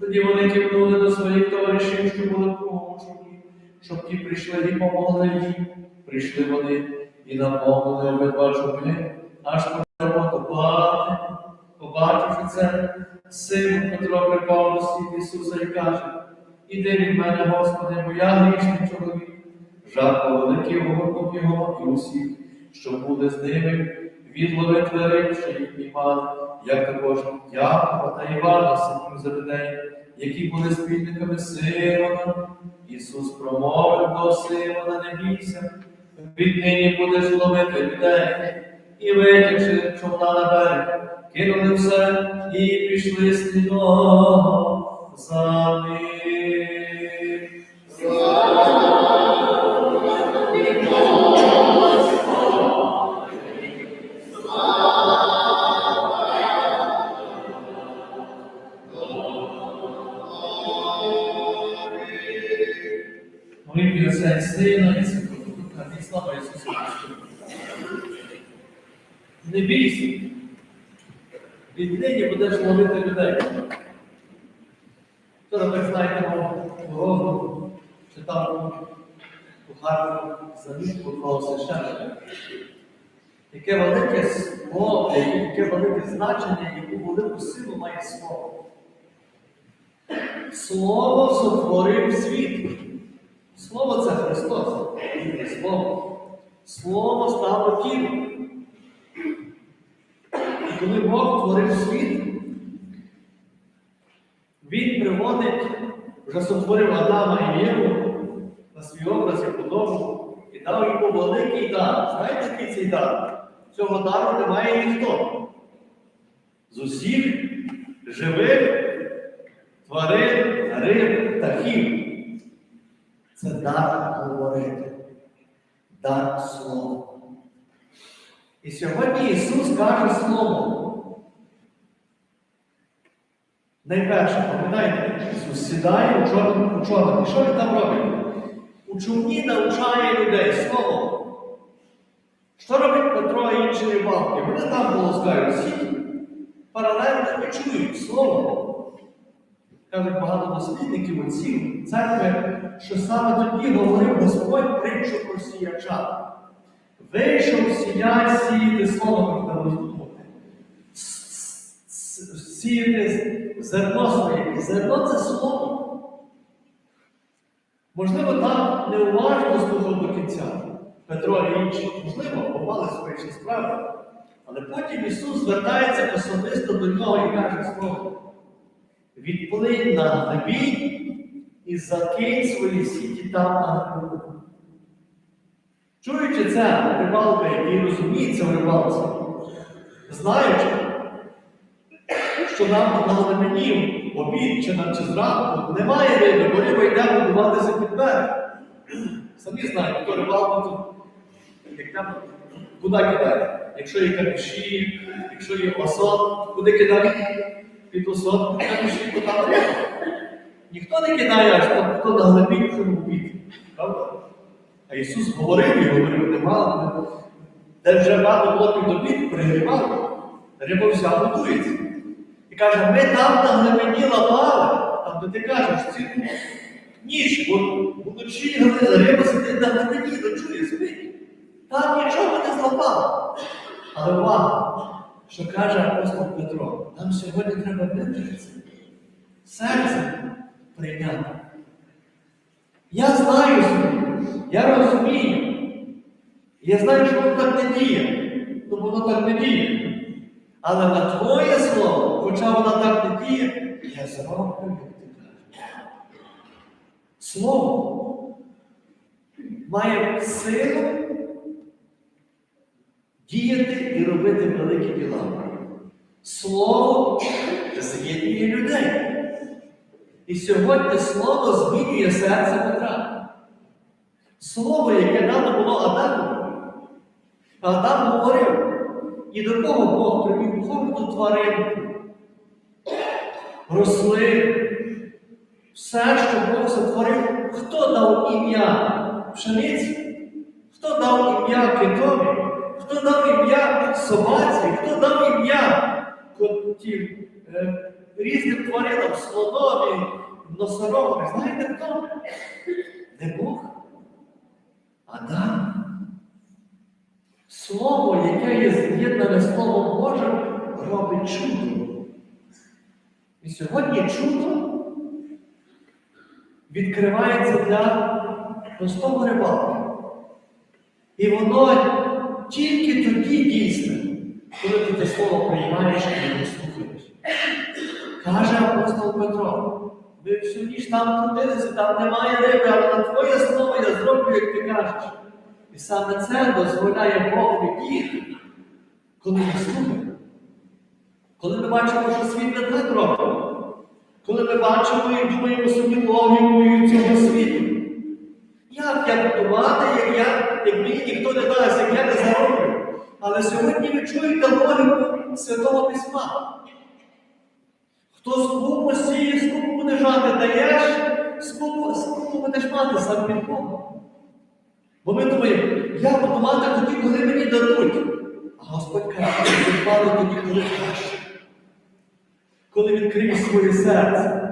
Тоді вони кивнули до своїх товаришів, що були човні, щоб ті прийшли і помогли їм. Прийшли вони і наповнили обидва човни, аж потопати. Побачивши це, син Петро припав до слід Ісуса і каже, Іди від мене, Господи, бо я грішний чоловік. Жах великий огорнув його і усіх, що були з ними, відлови що їх піймали, як також Якова та Івана, синів Заведення, які були спільниками Симона. Ісус промовив до Симона, не бійся, віднині будеш ловити людей. І витягши човна на берег, кинули все і пішли слідом за ним. Молитві Отця і Сина і Святого Духа, і слава Ісусу Христу. Не бійся. Віднині будеш ловити людей. Вчора, ви знаєте, мав дорогу, читав у гарну замітку про священника. Яке велике слово, яке велике значення, яку велику силу має слово. Слово сотворив світ. Слово це Христос. Слово. Слово стало тілом. Коли Бог творив світ, Він приводить, вже сотворив Адама і Єву на свій образ і подобу і дав йому великий дар. Знаєте, який цей дар? Цього дару немає ніхто. З усіх живих тварин, риб, птахів. Це дар говорити, дар слова. І сьогодні Ісус каже Слово. Найперше, пам'ятаєте, Ісус сідає у човен. І що він там робить? У човні навчає людей Слово. Що робить Петро і інші рибалки? Вони там полоскають сіть, паралельно і чують Слово. Кажуть багато дослідників отців церкви, що саме тоді говорив Господь притчу про сіяча. Вийшов сіяч сіяти слово, роздумати. Сіяти зерно своє. Зерно це слово. Можливо, там неуважно слухав до кінця Петро і інші, можливо, попали свої справи. Але потім Ісус звертається особисто до нього і каже слово. Відплинь на глибінь і закинь свої сіті там на глибину. Чуючи це, рибалка, який розуміється в рибалці, знаючи, що нам на глибині обід чи, на- чи зранку немає риби, бо риба йде будуватися під берег. Самі знаєте, хто рибалку тут, як там, куди кидає? Якщо є каміші, якщо є осот, куди кидає? Під осот, каміші, куди. Ніхто не кидає, аж хто на глибині, що обід. Правда? А Ісус говорив і говорив, нема, де вже мало було під обід, пригрівали, риба вся готується. І каже, ми там на глибині лапали, там де ти кажеш, цілу ніч, бо вночі риба сидить на глибині, ночує, спить. Там нічого не злапали. Але увага, що каже апостол Петро, нам сьогодні треба витриматися, серце прийняти. Я знаю я розумію. Я знаю, що воно так не діє, то воно так не діє. Але на твоє слово, хоча воно так не діє, я зроблю, як ти кажеш. Слово має силу діяти і робити великі діла. Слово з'єднує людей. І сьогодні слово змінює серце Петра. Слово, яке дано було Адаму. Адам говорив, і до кого Бог привів кожну тваринку, рослин, все, що Бог сотворив, хто дав ім'я пшениці, хто дав ім'я китові, хто дав ім'я собаці, хто дав ім'я котів, е, різним тваринам, слонові, носорогами. Знаєте хто? Не Бог. Адам. Слово, яке є з'єднане Словом Божим, робить чудо. І сьогодні чудо відкривається для простого рибалки. І воно тільки тоді дійсне, коли ти те слово приймаєш і його слухаєш. Каже апостол Петро, ви всю ніч там трудилися, там немає риби, але на твоє слово я зроблю, як ти кажеш. І саме це дозволяє Богу діяти, коли ми слухаємо. Коли ми бачимо, що світ не так робить. Коли ми бачимо і думаємо собі логікою цього світу. Як я буду як, я, як мені ніхто не дасть, як я не зароблю. Але сьогодні ви чуєте логіку Святого Письма. Хто скупу сіє, скупу буде жати, даєш, скупу, скупу будеш мати сам від Бога. Бо ми думаємо, я буду мати тоді, коли мені дадуть. А Господь каже, що ви мали тоді, коли краще. Коли відкриє своє серце.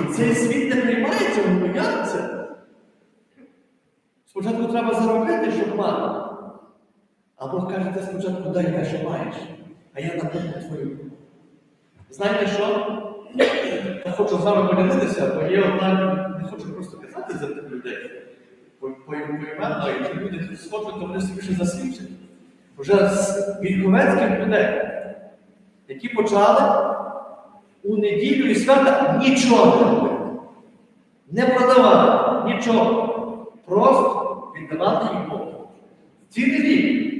І цей світ не приймає цього, ну як це? Спочатку треба заробити, щоб мати. А Бог каже, ти спочатку дай те, що маєш, а я наповню твою. Знаєте що? Я хочу з вами поділитися, бо є одна, не хочу просто казати за тих людей. По- Поіменно, якщо люди схочуть, то вони собі ще засвідчать. Вже з вільковецьких людей, які почали у неділю і свята нічого не робити. Не продавати нічого. Просто віддавати їм Богу. Цілий рік.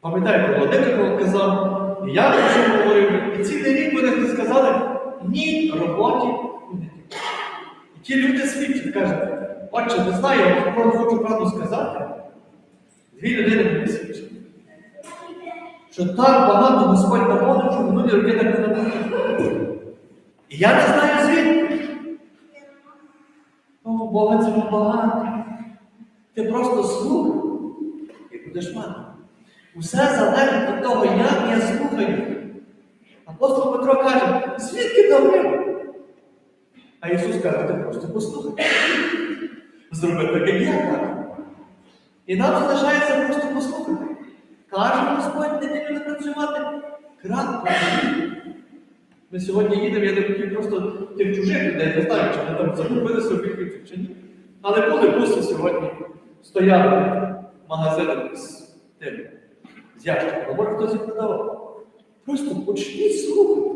Пам'ятаєте, Володимир казав, і я про що говорив, і цілий рік вони не сказали ні роботі у. І ті люди свідчать, кажуть, отче, не знаю, я вам хочу правду сказати. Дві людини мені свідчать. Що так багато Господь наводив, що минулі роки так не наводив. І я не знаю звідки. Бога цього багато. Ти просто слухай і будеш мати. Усе залежить від того, як я слухаю. Апостол Петро каже, звідки там риба? А Ісус каже, ти просто послухай. Зроби так, як. І нам залишається просто послухати. Каже Господь, не не працювати кратко. Ми сьогодні їдемо, я не хотів просто тих чужих людей, не знаю, чи вони там загубили собі чи ні. Але були буси сьогодні, стояли магазином з тим, з ящиком. Може хтось їх. Просто почніть слухати.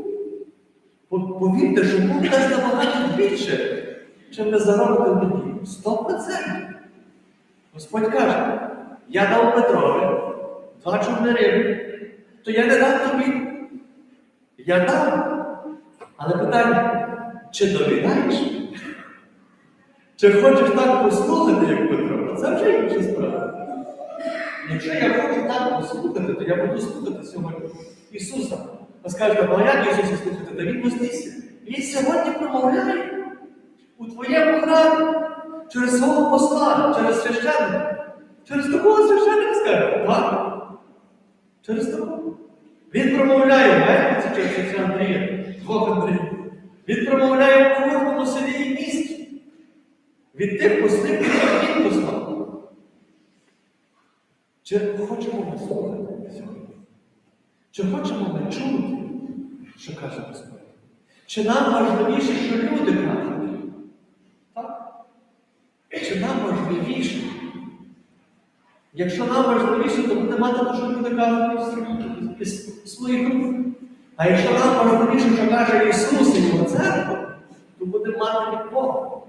Повірте, що Бог дасть набагато більше, чим ми заробите в неділю. Сто процентів. Господь каже, я дав Петрові два човни риби, то я не дам тобі. Я дам. Але питання, чи довіряєш? Чи хочеш так послухати, як Петро? Це вже інша справа. Якщо я хочу так послухати, то я буду слухати сьогодні Ісуса. Ви скажете, ну а як Ісуса слухати? Та Він вознісся. Він сьогодні промовляє у твоєму храмі через свого посла, через священника. Через такого священника скаже, так? Через такого. Він промовляє Мельниці через отця Андрія, двох Андріїв. Він промовляє в кожному селі і місті. Від тих послів, яких він послав. Чи хочемо ми слухати сьогодні? Чи хочемо ми чути, що каже Господь? Чи нам важливіше, що люди кажуть? Так? Чи нам важливіше? Якщо нам важливіше, то буде мати те, що люди кажуть в своїх рук. А якщо нам важливіше, що каже Ісус і Його церква, то буде мати від Бога.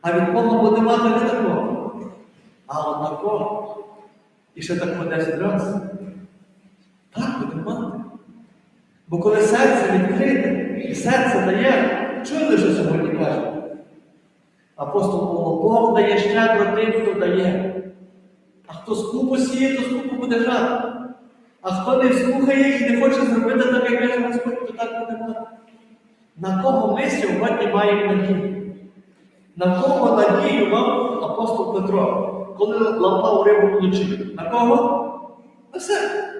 А від Бога буде мати не такого, а однаково. І ще так по 10 разів. Так буде мати. Бо коли серце відкрите, і серце дає, чули, що сьогодні каже? Апостол Павло, Бог дає щедро тим, хто дає. А хто скупо сіє, то скупо буде жати. А хто не слухає і не хоче зробити так, як каже Господь, то так буде мати. На кого ми сьогодні маємо надію? На кого надію мав апостол Петро, коли лампав рибу вночі? На кого? На себе.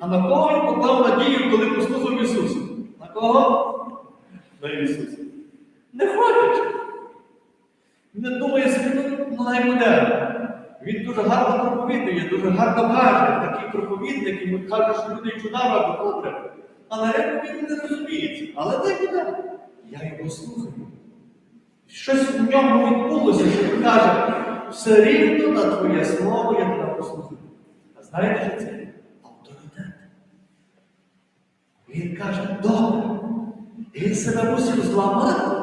А на кого він поклав надію, коли послухав Ісуса? до Ісуса. Не хоче. Не думає собі, ну, ну. Він дуже гарно проповідує, дуже гарно каже. Такий проповідник, і каже, що люди чуда робить добре. Але він не розуміється. Але не буде. Я його слухаю. Щось в ньому відбулося, що він каже, все рівно на твоє слово я тебе послухаю. А знаєте, що це? Авторитет. Він каже, добре. Він себе мусив зламати.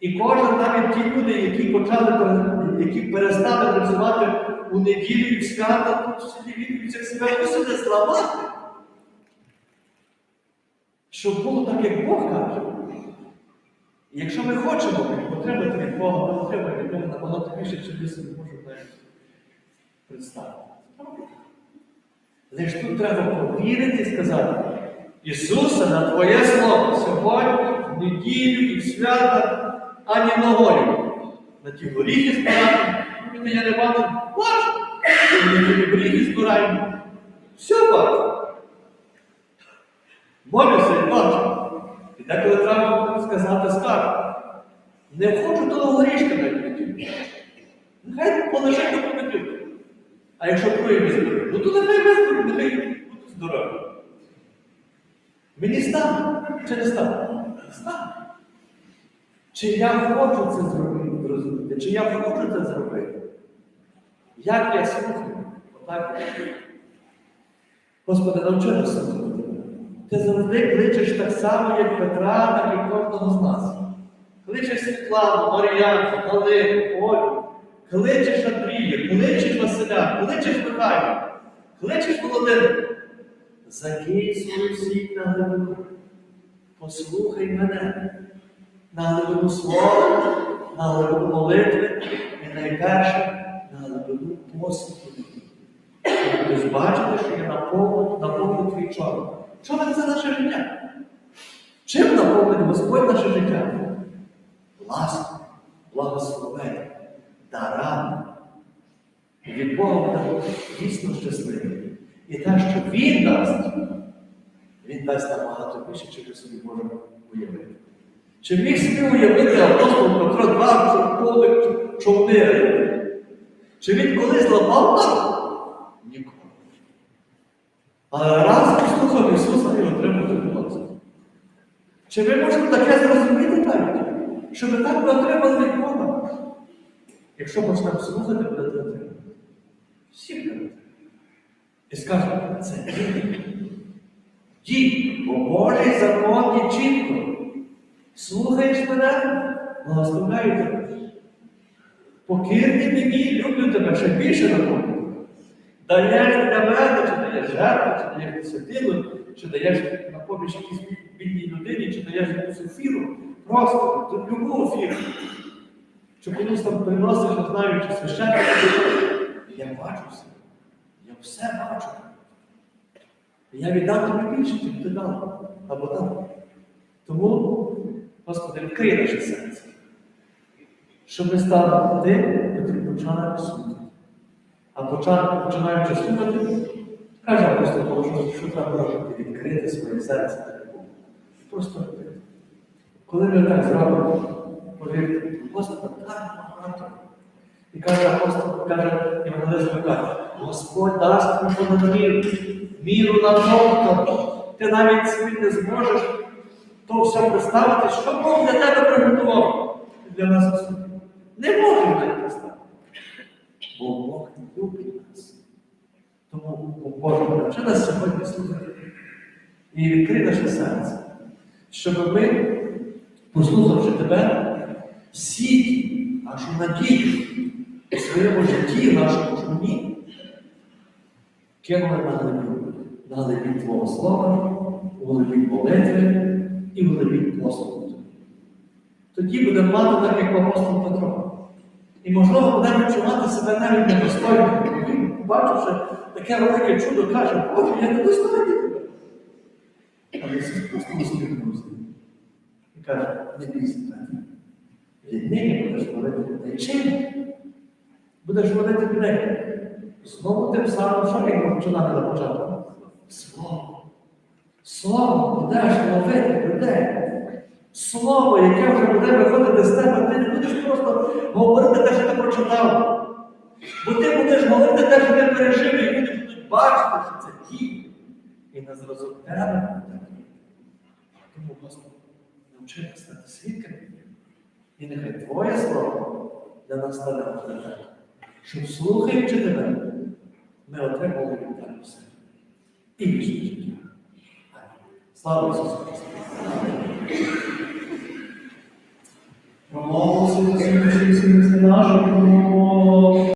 І кожен навіть ті люди, які почали які перестали працювати у неділю і в свята, тут в селі Вінківцях себе мусили зламати. Щоб було так, як Бог каже. Якщо ми хочемо отримати від Бога, ми отримаємо від Бога набагато більше, чим ми собі можемо навіть представити. Лиш тут треба повірити і сказати, Ісусе, на Твоє Слово сьогодні, в неділю і в свята, ані ногою. На ті горіхи збирати, ми я не бачу, бачу. Ми ті горіхи збираємо. Все бачу. Молюся деколи треба сказати скарб. Не хочу того горішка на квітів. Нехай полежить до понеділка. А якщо другий візьме, ну то нехай візьме, нехай буде здоровий. Мені стане чи не стане? Стане. Чи я хочу це зробити, розумієте? Чи я хочу це зробити? Як я слухаю? Отак. Господи, навчи нас слухати. Ти завжди кличеш так само, як Петра, так і кожного з нас. Кличеш Світлану, Мар'яну, Галину, Олю, кличеш Андрія, кличеш Василя, кличеш Михайла, кличеш Володимира. Закинь свою на глибину. Послухай мене на глибину слова, на глибину молитви і найперше на глибину послуху. Ти будеш бачити, що я наповню, човен. Човен це наше життя. Чим наповнить Господь наше життя? Ласкою, благословенням, дарами. І від Бога буде дійсно щасливий. І те, що Він дасть, Він дасть набагато більше, чим ми собі можемо уявити. Чи міг собі уявити апостол Петро два поле човни? Чи він колись зламав там? Ніколи. Але раз послухав Ісуса і отримав допомогу. Чи ми можемо таке зрозуміти навіть? Що ми так би отримали від Бога? Якщо почнемо слухати, буде отримати. Всі будуть. І скажемо, це дій. Дій, бо Божий закон є чітко. Слухаєш мене, благословляю тебе. Покірний мені, люблю тебе ще більше наповню. Даєш для мене, чи даєш десятину, чи даєш на поміч якійсь бідній людині, чи даєш якусь ефіру. Просто тут любу ефіру. Чи комусь там приносиш, не знаю, чи священник. Я бачу все. Я все бачу. Я віддам тобі більше, чим ти дав. Або дав. Тому, Господи, відкрий наше серце. Щоб ми стали тим, котрі почали слухати. А починаючи слухати, каже апостол Павло, що, треба робити? Відкрити своє серце. Просто робити. Коли ми так зробимо, повірте, Господа так багато. І каже апостол, каже Євангелист Миколай, Господь дасть тобі понад міру, на тобто. Ти навіть собі не зможеш то все представити, що Бог для тебе приготував для нас усіх. Не можемо навіть представити. Бо Бог не любить Боже, навчи нас сьогодні слухати і відкрий наше серце, щоб ми, послухавши тебе, всі нашу надію у своєму житті, нашому житті, кинули на глибину, на глибін Твого слова, у глибін молитви і в глибін послугу. Тоді будемо мати так, як апостол Петро. І, можливо, будемо відчувати себе навіть недостойним. Бачивши таке велике чудо, каже, Боже, я недостойний тебе. Але Ісус просто усміхнувся. І каже, не бійся мене. Віднині будеш молити людей. Чим? Будеш молити людей. Знову тим самим, що ми починали на початку? Слово. Слово будеш ловити людей. Слово, яке вже буде виходити з тебе, ти не будеш просто говорити те, що ти прочитав. Бо ти будеш говорити те, що ти пережив, і люди будуть бачити, що це ті. І не зрозуміти тебе. Тому, Господи, навчи нас стати свідками. І нехай Твоє слово для нас стане авторитетом. Щоб слухаючи тебе, ми отримали від тебе все. І вічне життя. Слава Ісусу Христу! Промовився до землі.